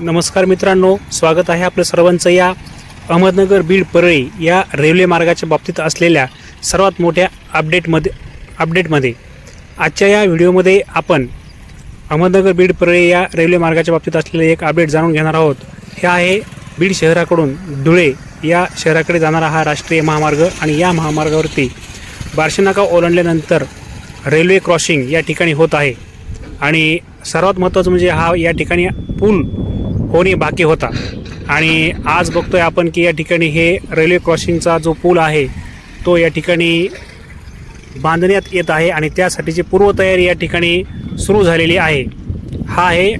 नमस्कार मित्रांनो स्वागत आहे आपलं सर्वांचं या अहमदनगर बीड परळी या रेल्वे मार्गाच्या बाबतीत असलेल्या सर्वात मोठ्या अपडेटमध्ये अपडेटमध्ये. आजच्या या व्हिडिओमध्ये आपण अहमदनगर बीड परळी या रेल्वे मार्गाच्या बाबतीत असलेले एक अपडेट जाणून घेणार आहोत. हे आहे बीड शहराकडून धुळे या शहराकडे जाणारा हा राष्ट्रीय महामार्ग आणि या महामार्गावरती बार्शीनाका ओलांडल्यानंतर रेल्वे क्रॉसिंग या ठिकाणी होत आहे. आणि सर्वात महत्त्वाचं म्हणजे हा या ठिकाणी पूल होणे बाकी होता. आणि आज बघतोय आपण की या ठिकाणी हे रेल्वे क्रॉसिंगचा जो पूल आहे तो या ठिकाणी बांधण्यात येत आहे आणि त्यासाठीची पूर्वतयारी या ठिकाणी सुरू झालेली आहे. हा आहे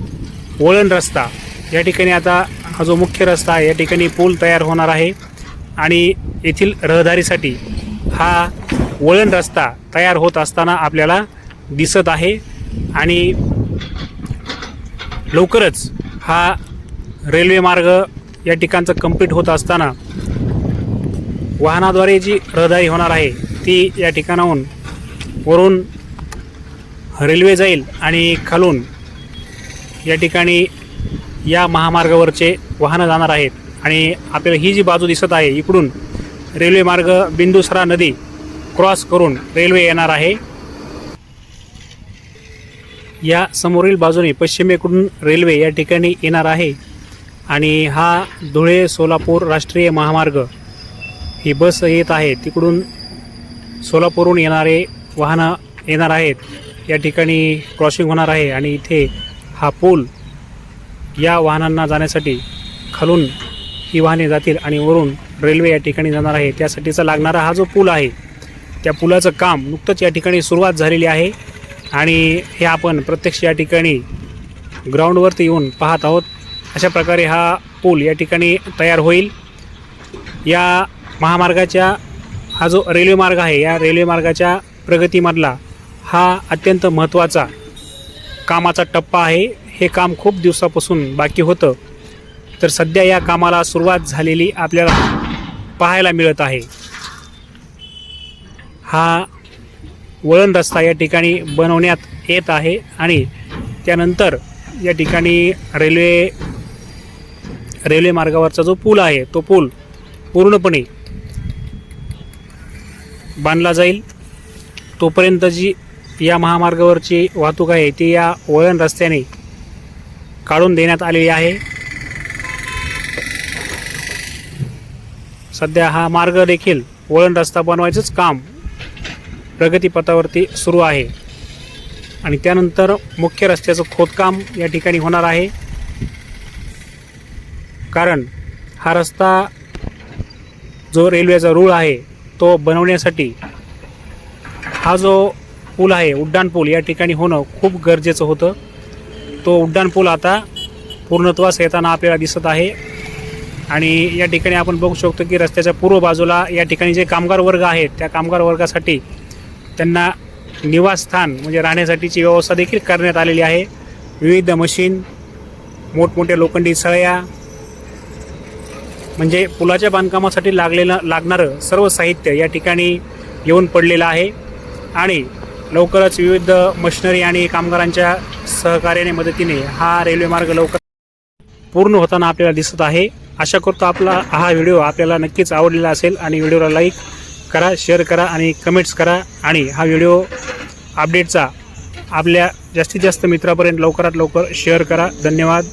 वळण रस्ता. या ठिकाणी आता हा जो मुख्य रस्ता आहे या ठिकाणी पूल तयार होणार आहे आणि येथील रहदारीसाठी हा वळण रस्ता तयार होत असताना आपल्याला दिसत आहे आणि लवकरच हा रेल्वे मार्ग या ठिकाणचं कंप्लीट होत असताना वाहनाद्वारे जी रहदारी होणार आहे ती या ठिकाणाहून वरून रेल्वे जाईल आणि खालून या ठिकाणी या महामार्गावरचे वाहनं जाणार आहेत. आणि आपल्याला ही जी बाजू दिसत आहे इकडून रेल्वे मार्ग बिंदुसरा नदी क्रॉस करून रेल्वे येणार आहे. या समोरील बाजूने पश्चिमेकडून रेल्वे या ठिकाणी येणार आहे. आणि हा धुळे सोलापूर राष्ट्रीय महामार्ग ही बस येत आहे. तिकडून सोलापूरहून येणारे वाहनं येणार आहेत. या ठिकाणी क्रॉसिंग होणार आहे आणि इथे हा पूल या वाहनांना जाण्यासाठी खालून ही वाहने जातील आणि वरून रेल्वे या ठिकाणी जाणार आहे. त्यासाठीचा लागणारा हा जो पूल आहे त्या पुलाचं काम नुकतंच या ठिकाणी सुरुवात झालेली आहे. आणि हे आपण प्रत्यक्ष या ठिकाणी ग्राउंडवरती येऊन पाहत आहोत. अशा प्रकारे हा पूल या ठिकाणी तयार होईल. या महामार्गाच्या हा जो रेल्वे मार्ग आहे या रेल्वे मार्गाच्या प्रगतीमधला हा अत्यंत महत्त्वाचा कामाचा टप्पा आहे. हे काम खूप दिवसापासून बाकी होतं. तर सध्या या कामाला सुरुवात झालेली आपल्याला पाहायला मिळत आहे. हा वळण रस्ता या ठिकाणी बनवण्यात येत आहे आणि त्यानंतर या ठिकाणी रेल्वे रेल्वे मार्गावरचा जो पूल आहे तो पूल पूर्णपणे बांधला जाईल. तोपर्यंत जी या महामार्गावरची वाहतूक आहे ती या वळण रस्त्याने काढून देण्यात आलेली आहे. सध्या हा मार्ग देखील वळण रस्ता बनवायचंच काम प्रगतीपथावरती सुरू आहे. आणि त्यानंतर मुख्य रस्त्याचं खोदकाम या ठिकाणी होणार आहे. कारण हा रस्ता जो रेल्वेचा रूळ आहे तो बनवण्यासाठी हा जो पूल आहे उड्डाण पूल या ठिकाणी होणं खूप गरजेचं होतं. तो उड्डाण पूल आता पूर्णत्वास येताना आपल्याला दिसत आहे आणि या ठिकाणी आपण बघू शकतो की रस्त्याच्या पूर्व बाजूला या ठिकाणी जे कामगार वर्ग आहेत त्या कामगार वर्गासाठी त्यांना निवासस्थान म्हणजे राहण्यासाठीची व्यवस्था देखील करण्यात आलेली आहे. विविध मशीन मोठमोठ्या लोखंडी सळया म्हणजे पुलाच्या बांधकामासाठी लागलेलं लागणारं सर्व साहित्य या ठिकाणी येऊन पडलेलं आहे. आणि लवकरच विविध मशिनरी आणि कामगारांच्या सहकार्याने मदतीने हा रेल्वे मार्ग लवकर पूर्ण होताना आपल्याला दिसत आहे. आशा करतो आपला हा व्हिडिओ आपल्याला नक्कीच आवडलेला असेल आणि व्हिडिओला लाईक करा शेअर करा आणि कमेंट्स करा. आणि हा व्हिडिओ अपडेटचा आपल्या जास्तीत जास्त मित्रापर्यंत लवकरात लवकर शेअर करा. धन्यवाद.